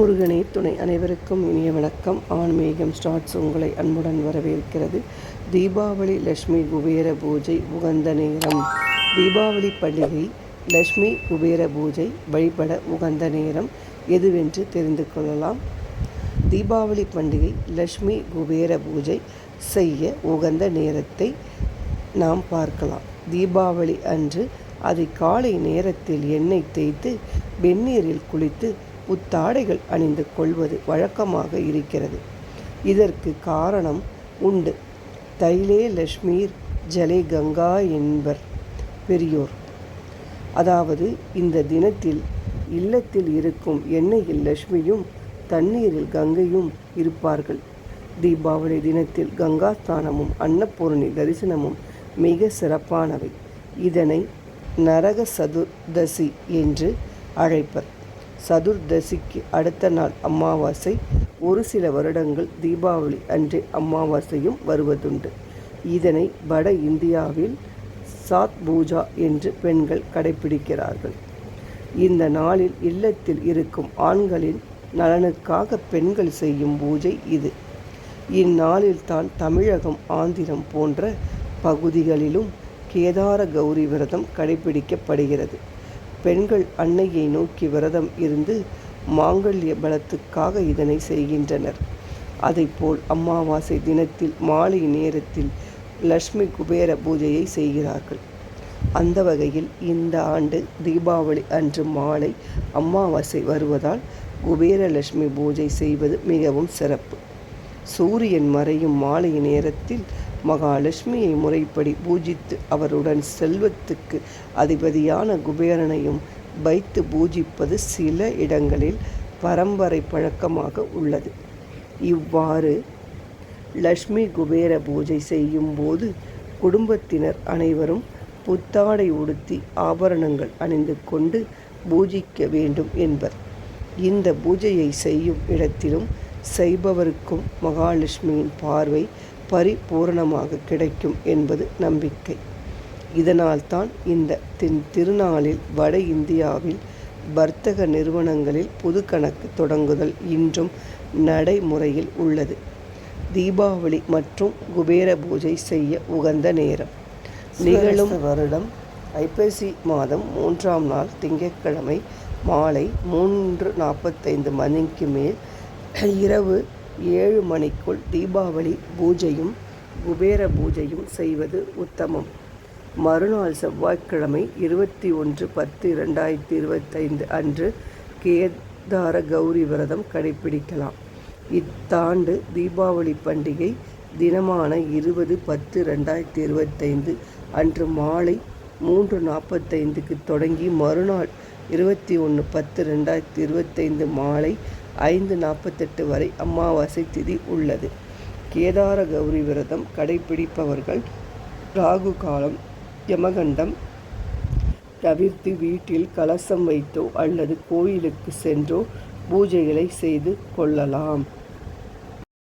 முருகனே துணை அனைவருக்கும் இனிய வணக்கம். ஆன்மீகம் ஸ்டார்ட்ஸ் உங்களை அன்புடன் வரவேற்கிறது. தீபாவளி லட்சுமி குபேர பூஜை உகந்த நேரம். தீபாவளி பண்டிகை லட்சுமி குபேர பூஜை வழிபட உகந்த நேரம். எதுவென்று தெரிந்து கொள்ளலாம். தீபாவளி பண்டிகை லட்சுமி குபேர பூஜை செய்ய உகந்த நேரத்தை நாம் பார்க்கலாம். தீபாவளி அன்று அதை காலை நேரத்தில் எண்ணெய் தேய்த்து வெந்நீரில் குளித்து புத்தாடைகள் அணிந்து கொள்வது வழக்கமாக இருக்கிறது. இதற்கு காரணம் உண்டு. தைலே லக்ஷ்மீர் ஜலே கங்கா என்பர் பெரியோர். அதாவது இந்த தினத்தில் இல்லத்தில் இருக்கும் எண்ணெயில் லட்சுமியும் தண்ணீரில் கங்கையும் இருப்பார்கள். தீபாவளி தினத்தில் கங்கா ஸ்நானமும் அன்னபூரணி தரிசனமும் மிக சிறப்பானவை. இதனை நரக சதுர்தசி என்று அழைப்பர். சதுர்தசிக்கு அடுத்த நாள் அமாவாசை. ஒரு சில வருடங்கள் தீபாவளி அன்றே அமாவாசையும் வருவதுண்டு. இதனை வட இந்தியாவில் சாத் பூஜா என்று பெண்கள் கடைபிடிக்கிறார்கள் இந்த நாளில் இல்லத்தில் இருக்கும் ஆண்களின் நலனுக்காக பெண்கள் செய்யும் பூஜை இது. இந்நாளில் தான் தமிழகம் ஆந்திரம் போன்ற பகுதிகளிலும் கேதார கௌரி விரதம் கடைபிடிக்கப்படுகிறது பெண்கள் அன்னையை நோக்கி விரதம் இருந்து மாங்கல்ய பலத்துக்காக இதனை செய்கின்றனர். அதைப்போல் அமாவாசை தினத்தில் மாலை நேரத்தில் லக்ஷ்மி குபேர பூஜையை செய்கிறார்கள். அந்த வகையில் இந்த ஆண்டு தீபாவளி அன்று மாலை அமாவாசை வருவதால் குபேரலட்சுமி பூஜை செய்வது மிகவும் சிறப்பு. சூரியன் மறையும் மாலை நேரத்தில் மகாலட்சுமியை முறைப்படி பூஜித்து அவருடன் செல்வத்துக்கு அதிபதியான குபேரனையும் வைத்து பூஜிப்பது சில இடங்களில் பரம்பரை பழக்கமாக உள்ளது. இவ்வாறு லக்ஷ்மி குபேர பூஜை செய்யும் போது குடும்பத்தினர் அனைவரும் புத்தாடை உடுத்தி ஆபரணங்கள் அணிந்து கொண்டு பூஜிக்க வேண்டும் என்பர். இந்த பூஜையை செய்யும் இடத்திலும் செய்பவருக்கும் மகாலட்சுமியின் பார்வை பரிபூரணமாக கிடைக்கும் என்பது நம்பிக்கை. இதனால்தான் இந்த தின் திருநாளில் வட இந்தியாவில் வர்த்தக நிறுவனங்களில் புது கணக்கு தொடங்குதல் இன்றும் நடைமுறையில் உள்ளது. தீபாவளி மற்றும் குபேர பூஜை செய்ய உகந்த நேரம். நிகழும் வருடம் ஐப்பசி மாதம் மூன்றாம் நாள் திங்கட்கிழமை மாலை மூன்று நாற்பத்தைந்து மணிக்கு மேல் இரவு ஏழு மணிக்குள் தீபாவளி பூஜையும் குபேர பூஜையும் செய்வது உத்தமம். மறுநாள் செவ்வாய்க்கிழமை இருபத்தி ஒன்று பத்து இரண்டாயிரத்தி இருபத்தைந்து அன்று கேதார கௌரி விரதம் கடைபிடிக்கலாம். இத்தாண்டு தீபாவளி பண்டிகை தினமான இருபது பத்து ரெண்டாயிரத்தி இருபத்தைந்து அன்று மாலை மூன்று நாற்பத்தைந்துக்கு தொடங்கி மறுநாள் இருபத்தி ஒன்று பத்து ரெண்டாயிரத்தி இருபத்தைந்து மாலை ஐந்து நாற்பத்தெட்டு வரை அமாவாசை திதி உள்ளது. கேதார கௌரி விரதம் கடைபிடிப்பவர்கள் ராகு காலம் யமகண்டம் தவிர்த்து வீட்டில் கலசம் வைத்தோ அல்லது கோயிலுக்கு சென்றோ பூஜைகளை செய்து கொள்ளலாம்.